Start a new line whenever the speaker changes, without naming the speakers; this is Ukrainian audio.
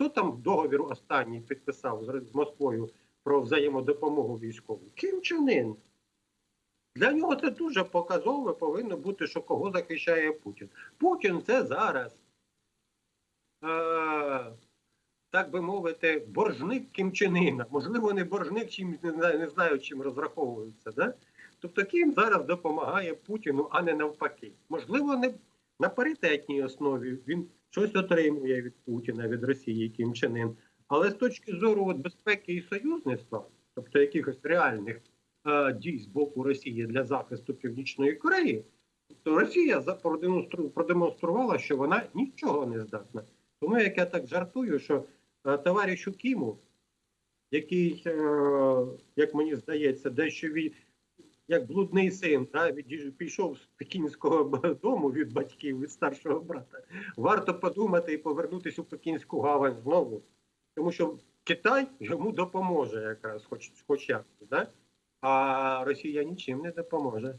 хто там договір останній підписав з, Москвою про взаємодопомогу військову? Ким Чен. Для нього це дуже показово повинно бути, що кого захищає Путін. Путін це зараз, е, так би мовити, боржник Кім Чен Іна. Можливо, не боржник, чим не знаю, чим розраховується. Да? Тобто Кім зараз допомагає Путіну, а не навпаки. Можливо, не на паритетній основі він щось отримує від Путіна, від Росії, Кім Чен Ін. Але з точки зору от, безпеки і союзництва, тобто якихось реальних е, дій з боку Росії для захисту Північної Кореї, то Росія продемонструвала, що вона нічого не здатна. Тому як я так жартую, що е, товаришу Кіму, який, е, як мені здається, дещо від, як блудний син, да, від, пішов з пекінського дому від батьків, від старшого брата, варто подумати і повернутися у Пекінську гавань знову. Тому що Китай йому допоможе якраз, хоч, хоч як. Да? А Росія нічим не допоможе.